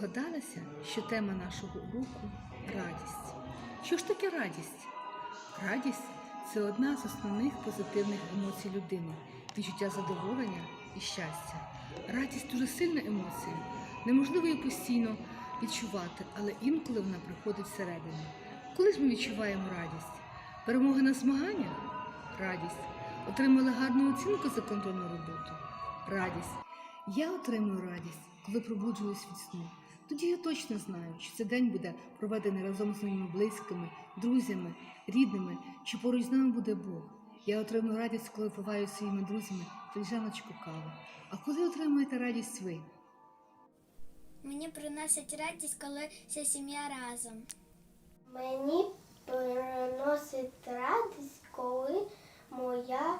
вже здогадалися, що тема нашого уроку радість. Що ж таке радість? Радість це одна з основних позитивних емоцій людини, відчуття задоволення і щастя. Радість дуже сильна емоція. Неможливо її постійно відчувати, але інколи вона приходить всередину. Коли ж ми відчуваємо радість? Перемога на змаганнях? Радість. Отримали гарну оцінку за контрольну роботу? Радість. Я отримую радість, коли пробуджуюсь від сну. Тоді я точно знаю, що цей день буде проведений разом з моїми близькими, друзями, рідними, чи поруч з нами буде Бог. Я отримую радість, коли впиваю зі своїми друзями фільжаночку кави. А коли отримуєте радість ви? Мені приносить радість, коли вся сім'я разом. Мені приносить радість, коли моя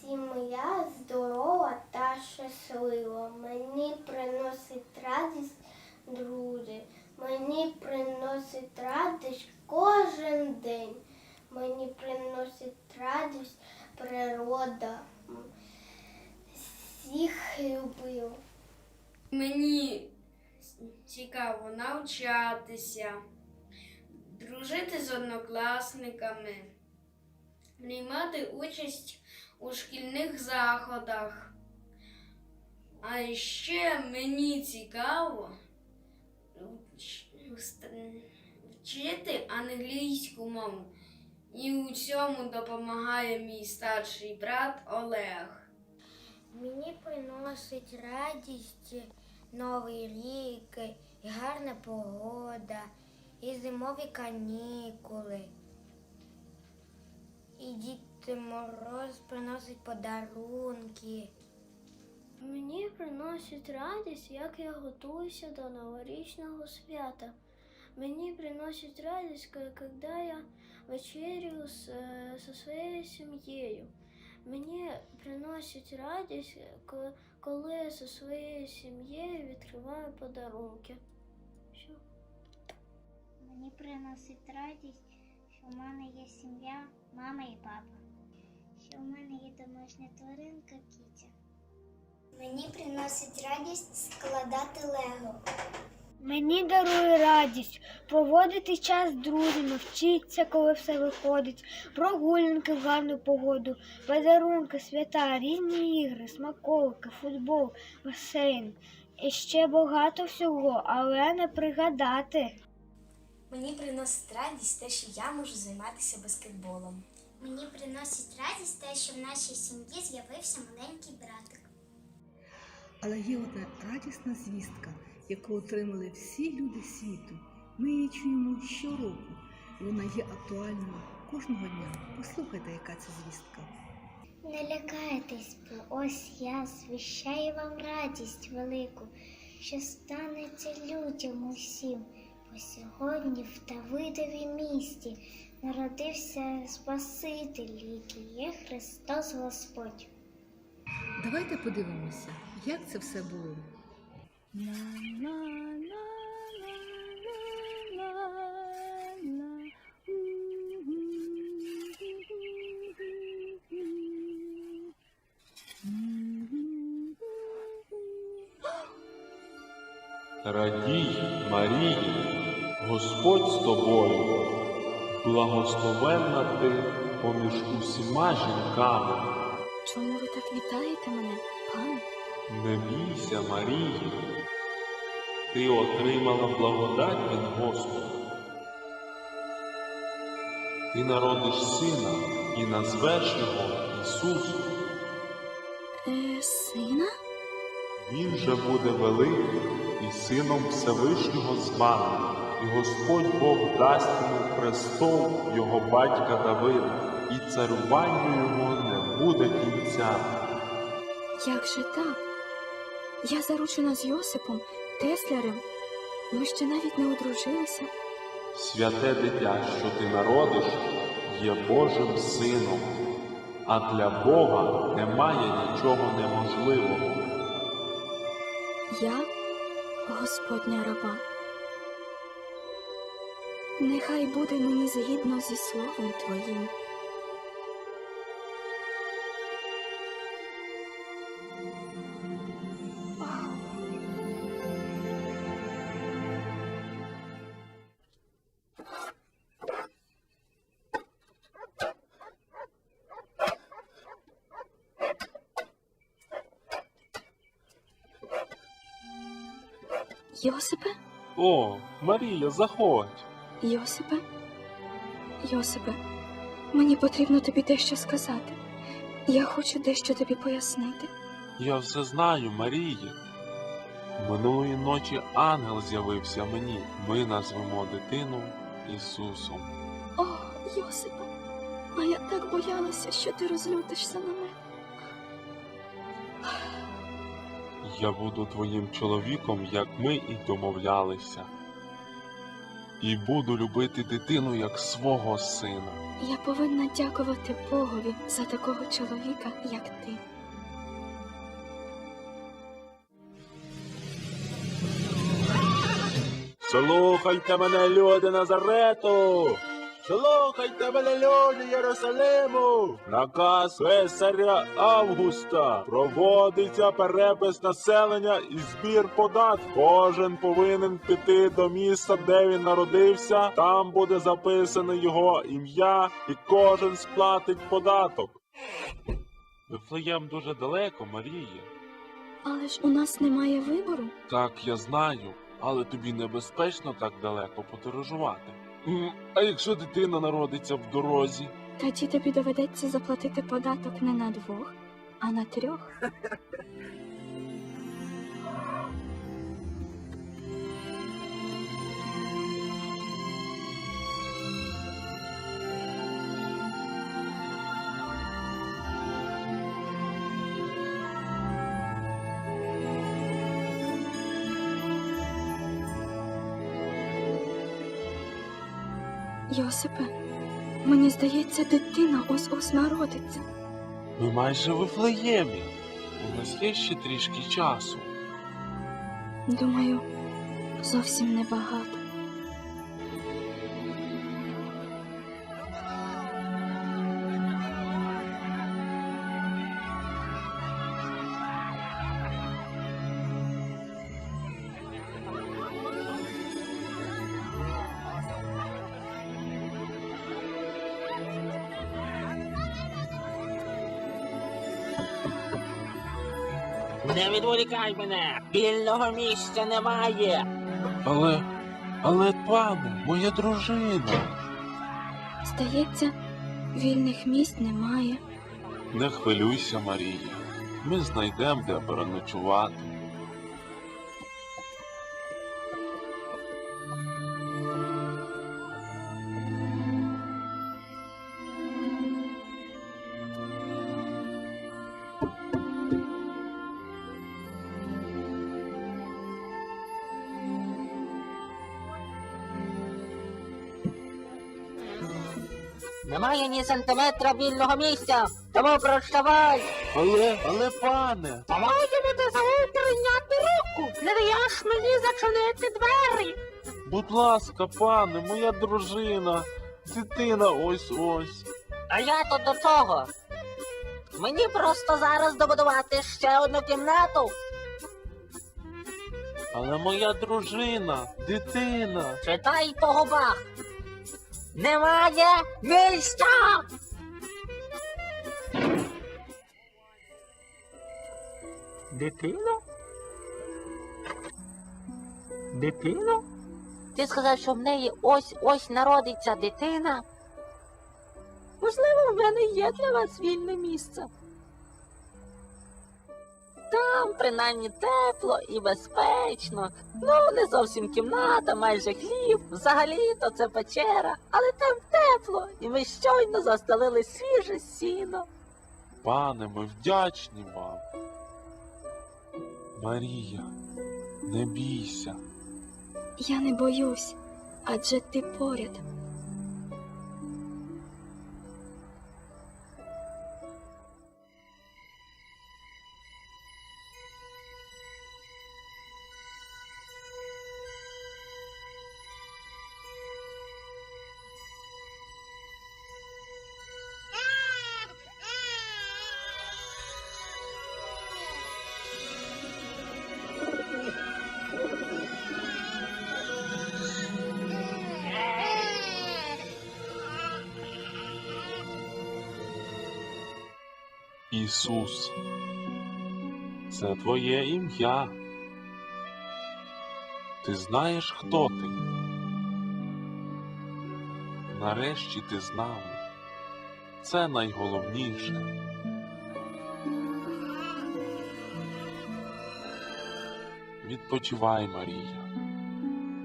сім'я здорова та щаслива. Мені приносить радість друзі. Мені приносить радість кожен день. Мені приносить радість природа. М, Всіх люблю. Мені цікаво навчатися, дружити з однокласниками, приймати участь у шкільних заходах. А ще мені цікаво вчити англійську мову. І у цьому допомагає мій старший брат Олег. Мені приносить радість новий рік, і гарна погода, і зимові канікули. І дід Мороз приносить подарунки. Мені приносить радість, як я готуюся до новорічного свята. Мені приносить радість, коли я вечерю з, зі своєю сім'єю. Мені приносить радість, коли я зі своєю сім'єю відкриваю подарунки. Що? Мені приносить радість, що в мене є сім'я, мама і папа. Що в мене є домашня тваринка кітя. Мені приносить радість складати лего. Мені дарує радість проводити час з друзями, вчитися, коли все виходить, прогулянки в гарну погоду, подарунки, свята, різні ігри, смаколики, футбол, басейн. І ще багато всього, але не пригадати. Мені приносить радість те, що я можу займатися баскетболом. Мені приносить радість те, що в нашій сім'ї з'явився маленький братик. Але є одна радісна звістка, яку отримали всі люди світу. Ми її чуємо щороку, вона є актуальною кожного дня. Послухайте, яка це звістка. Не лякайтесь, бо ось я звіщаю вам радість велику, що станеться людям усім. Бо сьогодні в Давидові місті народився Спаситель, який є Христос Господь. Давайте подивимося, як це все було. Радій, Марії, Господь з тобою, благословенна ти поміж усіма жінками. Чому ви так вітаєте мене, пане? Не бійся, Марії, ти отримала благодать від Господа. Ти народиш сина і назвеш його Ісусом. Е, сина? Він же буде великий і сином Всевишнього званий, і Господь Бог дасть йому престол його батька Давида, і царюванню його не буде кінця. Як же так? Я заручена з Йосипом, Теслярем. Ми ще навіть не одружилися. Святе дитя, що ти народиш, є Божим сином, а для Бога немає нічого неможливого. Я Господня раба. Нехай буде мені згідно зі словом твоїм. Йосипе? О, Марія, заходь. Йосипе? Йосипе, мені потрібно тобі дещо сказати. Я хочу дещо тобі пояснити. Я все знаю, Марії. Минулої ночі ангел з'явився мені. Ми назвемо дитину Ісусом. О, Йосипе, а я так боялася, що ти розлютишся на мене. Я буду твоїм чоловіком, як ми і домовлялися. І буду любити дитину як свого сина. Я повинна дякувати Богові за такого чоловіка, як ти. Слухайте мене, люди Назарету! Слухайте мене, люди Єрусалиму! Наказ Цесаря Августа проводиться перепис населення і збір податків. Кожен повинен піти до міста, де він народився. Там буде записане його ім'я, і кожен сплатить податок. Вифлеєм дуже далеко, Марія. Але ж у нас немає вибору. Так, я знаю, але тобі небезпечно так далеко подорожувати. А якщо дитина народиться в дорозі? Тоді тобі доведеться заплатити податок не на двох, а на трьох. Йосипе, мені здається, дитина ось ось народиться. Ми майже в Вифлеємі. У нас є ще трішки часу. Думаю, зовсім небагато. Не відволікай мене! Вільного місця немає! Але, але, пане, моя дружина. Здається, вільних місць немає. Не хвилюйся, Марія. Ми знайдемо, де переночувати. Немає ні сантиметра вільного місця! Тому прощавай! Але, але, пане. По-моєму, ти забув прийняти руку! Не даєш мені зачинити двері! Будь ласка, пане, моя дружина. Дитина ось ось. А я то до чого? Мені просто зараз добудувати ще одну кімнату. Але моя дружина, дитина. Читай по губах. Немає місця! Дитина? Дитина? Ти сказав, що в неї ось-ось народиться дитина. Можливо, в мене є для вас вільне місце. Принаймні тепло і безпечно. Ну, не зовсім кімната, майже хлів. Взагалі-то це печера, але там тепло, і ми щойно застелили свіже сіно. Пане, ми вдячні вам. Марія, не бійся. Я не боюсь, адже ти поряд. Ісус. Це твоє ім'я. Ти знаєш, хто ти? Нарешті ти з нами. Це найголовніше. Відпочивай, Марія.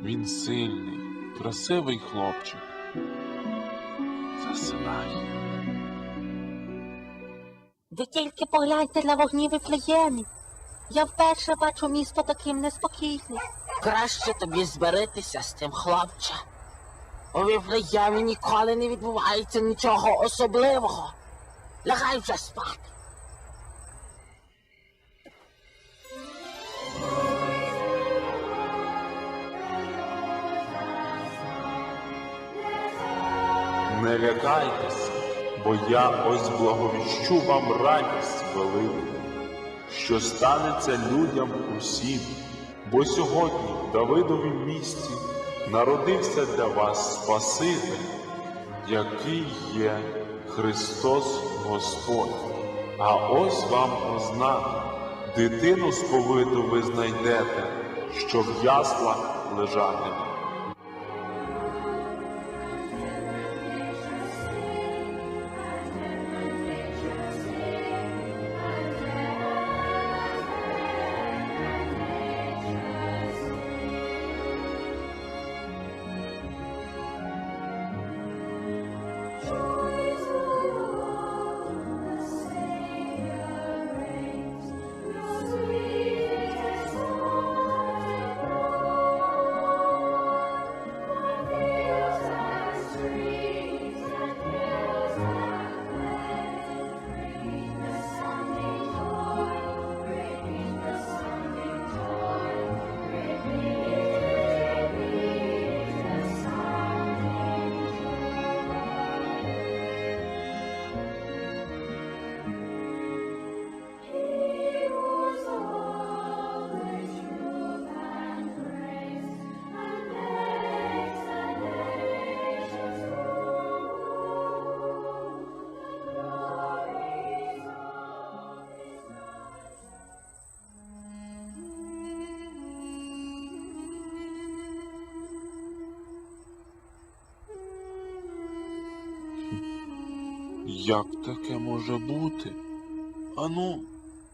Він сильний, красивий хлопчик. Засинай. Ви тільки погляньте на вогні Вифлеємі. Я вперше бачу місто таким неспокійним. Краще тобі зберитися з тим, хлопче. У Вифлеємі ніколи не відбувається нічого особливого. Лягай вже спати. Не лякайтеся, бо я ось благовіщу вам радість велику, що станеться людям усім, бо сьогодні в Давидовім місті народився для вас Спаситель, який є Христос Господь. А ось вам ознака, дитину сповиту ви знайдете, що в яслах лежатиме. Як таке може бути? Ану,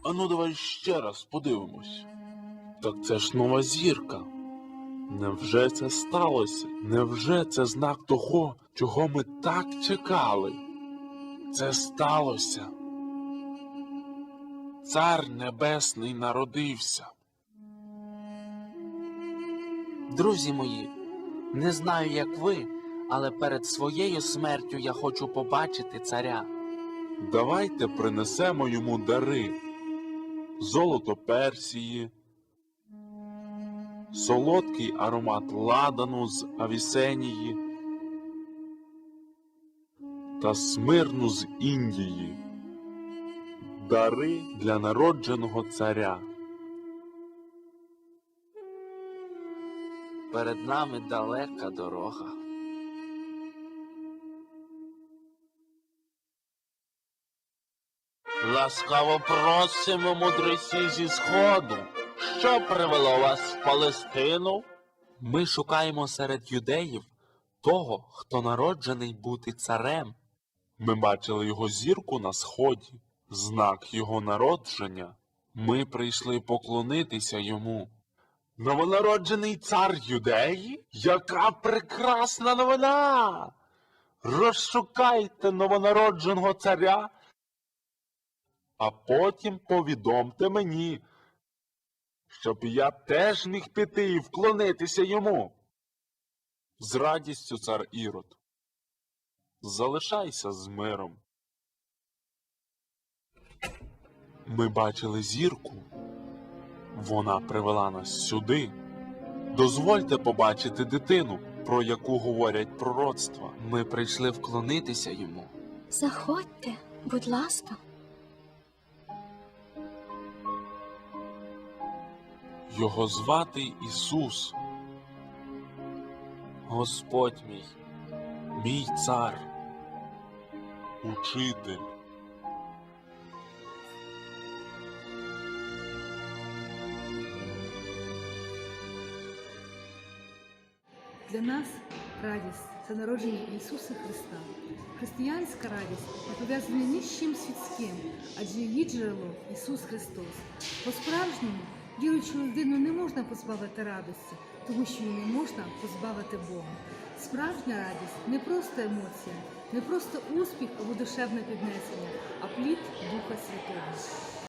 ану, давай ще раз подивимось. Так це ж нова зірка. Невже це сталося? Невже це знак того, чого ми так чекали? Це сталося. Цар Небесний народився. Друзі мої, не знаю, як ви, але перед своєю смертю я хочу побачити царя. Давайте принесемо йому дари. Золото Персії, солодкий аромат ладану з Авісенії та смирну з Індії. Дари для народженого царя. Перед нами далека дорога. Ласкаво просимо, мудресі зі сходу. Що привело вас в Палестину? Ми шукаємо серед юдеїв того, хто народжений бути царем. Ми бачили його зірку на сході, знак його народження. Ми прийшли поклонитися йому. Новонароджений цар юдеї? Яка прекрасна новина! Розшукайте новонародженого царя, а потім повідомте мені, щоб я теж міг піти і вклонитися йому. З радістю, цар Ірод. Залишайся з миром. Ми бачили зірку. Вона привела нас сюди. Дозвольте побачити дитину, про яку говорять пророцтва. Ми прийшли вклонитися йому. Заходьте, будь ласка. Його звати Ісус. Господь мій, Мій цар, учитель. Для нас радість це народження Ісуса Христа. Християнська радість не пов'язана ні з чим світським, адже її джерело Ісус Христос. По-справжньому віруючу людину не можна позбавити радості, тому що її не можна позбавити Бога. Справжня радість не просто емоція, не просто успіх або душевне піднесення, а плід Духа Святого.